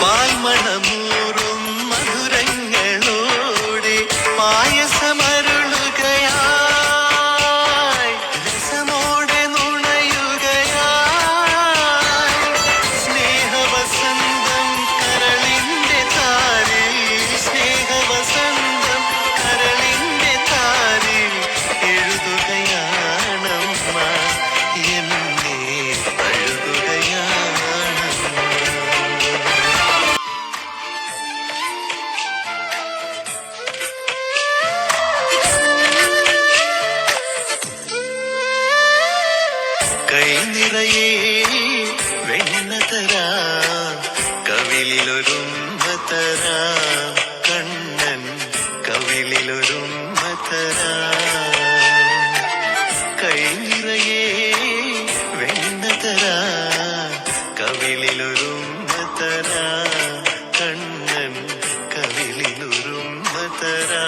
பால்மணமும் കൈ നിറയെ വെണ്ണതരാ കവിളിലൊരുമതരാ കണ്ണൻ കവിളിലൊരുമതരാ കൈ നിറയെ വെണ്ണതരാ കവിളിലൊരുമതരാ കണ്ണൻ കവിളിലൊരുമതരാ